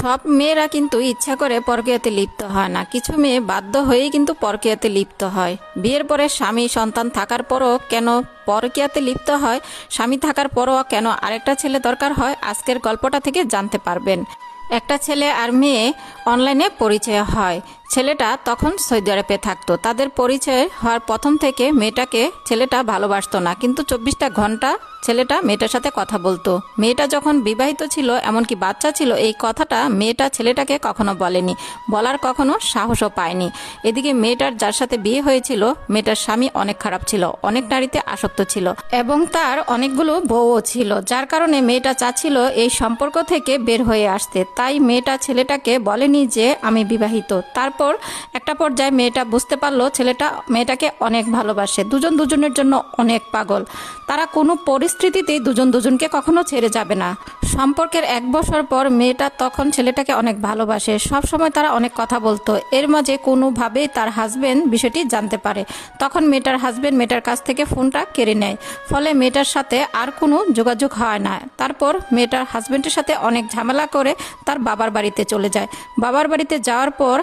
সব মেয়েরা কিন্তু ইচ্ছা করে পরকীয়াতে লিপ্ত হয় না। কিছু মেয়ে বাধ্য হয়েই কিন্তু পরকীয়াতে লিপ্ত হয়। বিয়ের পরে স্বামী সন্তান থাকার পরও কেন পরকীয়াতে লিপ্ত হয়? স্বামী থাকার পরও কেন আরেকটা ছেলে দরকার হয়? আজকের গল্পটা থেকে জানতে পারবেন। একটা ছেলে আর মেয়ে অনলাইনে পরিচয় হয়। ছেলেটা তখন সৌদি আরবে থাকতো। তাদের পরিচয় হওয়ার প্রথম থেকে মেয়েটাকে ছেলেটা ভালোবাসতো না। কিন্তু চব্বিশটা ঘণ্টা ছেলেটা মেয়েটার সাথে কথা বলতো। মেয়েটা যখন বিবাহিত ছিল, এমনকি বাচ্চা ছিল, এই কথাটা মেয়েটা ছেলেটাকে কখনো বলেনি। বলার কখনো সাহসও পায়নি। এদিকে মেয়েটার যার সাথে বিয়ে হয়েছিল, মেয়েটার স্বামী অনেক খারাপ ছিল, অনেক নারীতে আসক্ত ছিল এবং তার অনেকগুলো বউও ছিল, যার কারণে মেয়েটা চাচ্ছিল এই সম্পর্ক থেকে বের হয়ে আসতে। তাই মেয়েটা ছেলেটাকে বলেনি যে আমি বিবাহিত। তারপর একটা পর্যায়ে মেয়েটা বুঝতে পারল ছেলেটা, মেয়েটাকে অনেক ভালোবাসে। দুজন দুজনের জন্য অনেক পাগল। তারা কোনো পরিস্থিতিতেই দুজন দুজনকে কখনো ছেড়ে যাবে না। সম্পর্কের এক বছর পর মেয়েটা তখন ছেলেটাকে অনেক ভালোবাসে। সব সময় তারা অনেক কথা বলতো। এর মাঝে কোনোভাবেই তার হাজবেন্ড বিষয়টি জানতে পারে। তখন মেয়েটার হাজবেন্ড মেয়েটার কাছ থেকে ফোনটা কেড়ে নেয়। ফলে মেয়েটার সাথে আর কোনো যোগাযোগ হয় না। তারপর মেয়েটার হাজবেন্ডের সাথে অনেক ঝামেলা করে তার বাবার বাড়িতে চলে যায়। বাবার বাড়িতে যাওয়ার পর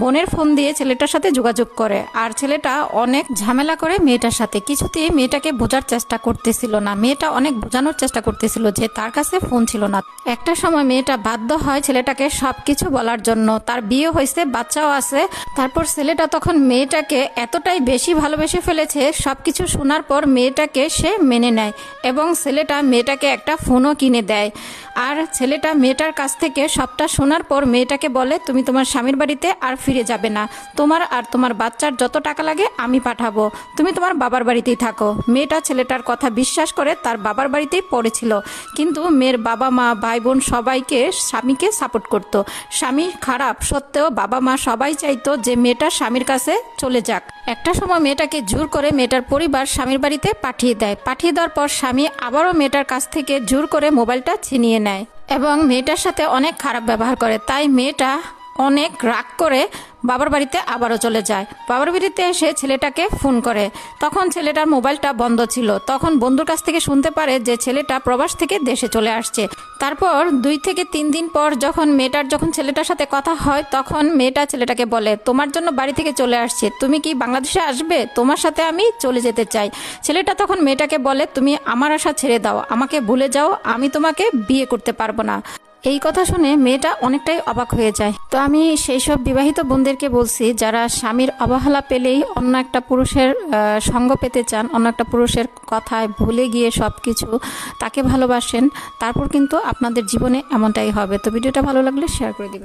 বোনের ফোন দিয়ে ছেলেটার সাথে যোগাযোগ করে। আর ছেলেটা অনেক ঝামেলা করে মেয়েটার সাথে। কিছুতেই মেয়েটাকে বোঝার চেষ্টা করতেছিল না। মেয়েটা অনেক বোঝানোর চেষ্টা করতেছিল যে তার কাছে ফোন ছিল না। একটা সময় মেয়েটা বাধ্য হয় ছেলেটাকে সবকিছু বলার জন্য। তার বিয়ে হয়েছে, বাচ্চাও আছে। তারপর ছেলেটা তখন মেয়েটাকে এতটাই বেশি ভালোবেসে ফেলেছে, সবকিছু শোনার পর মেয়েটাকে সে মেনে নেয় এবং ছেলেটা মেয়েটাকে একটা ফোনও কিনে দেয়। আর ছেলেটা মেয়েটার কাছ থেকে সবটা শোনার পর মেয়েটাকে বলে, তুমি তোমার স্বামীর বাড়িতে আর ফিরে যাবে না। তোমার আর তোমার বাচ্চার যত টাকা লাগে আমি পাঠাবো। তুমি তোমার বাবার বাড়িতেই থাকো। মেয়েটা ছেলেটার কথা বিশ্বাস করে তার বাবার বাড়িতেই পড়েছিল। কিন্তু মেয়ের বাবা মা, ভাই বোন সবাইকে স্বামীকে সাপোর্ট করত। স্বামী খারাপ সত্ত্বেও বাবা মা সবাই চাইতো যে মেয়েটা স্বামীর কাছে চলে যাক। একটা সময় মেয়েটাকে জোর করে মেয়েটার পরিবার স্বামীর বাড়িতে পাঠিয়ে দেয়। পাঠিয়ে দেওয়ার পর স্বামী আবারও মেয়েটার কাছ থেকে জোর করে মোবাইলটা ছিনিয়ে নেয়। এবং মেয়েটার সাথে অনেক খারাপ ব্যবহার করে। তাই মেয়েটা অনেক রাগ করে বাবার বাড়িতে আবারও চলে যায়। বাবার বাড়িতে এসে ছেলেটাকে ফোন করে। তখন ছেলেটার মোবাইলটা বন্ধ ছিল। তখন বন্ধুর কাছ থেকে শুনতে পারে যে ছেলেটা প্রবাস থেকে দেশে চলে আসছে। তারপর দুই থেকে তিন দিন পর যখন মেয়েটার যখন ছেলেটার সাথে কথা হয়, তখন মেয়েটা ছেলেটাকে বলে, তোমার জন্য বাড়ি থেকে চলে আসছে। তুমি কি বাংলাদেশে আসবে? তোমার সাথে আমি চলে যেতে চাই। ছেলেটা তখন মেয়েটাকে বলে, তুমি আমার আশা ছেড়ে দাও। আমাকে ভুলে যাও। আমি তোমাকে বিয়ে করতে পারব না। এই কথা শুনে মেয়েটা অনেকটাই অবাক হয়ে যায়। তো আমি সেই সব বিবাহিত বোনদেরকে বলছি, যারা স্বামীর অবহেলা পেলেই অন্য একটা পুরুষের সঙ্গ পেতে চান, অন্য একটা পুরুষের কথায় ভুলে গিয়ে সব কিছু তাকে ভালোবাসেন, তারপর কিন্তু আপনাদের জীবনে এমনটাই হবে। তো ভিডিওটা ভালো লাগলে শেয়ার করে দিবেন।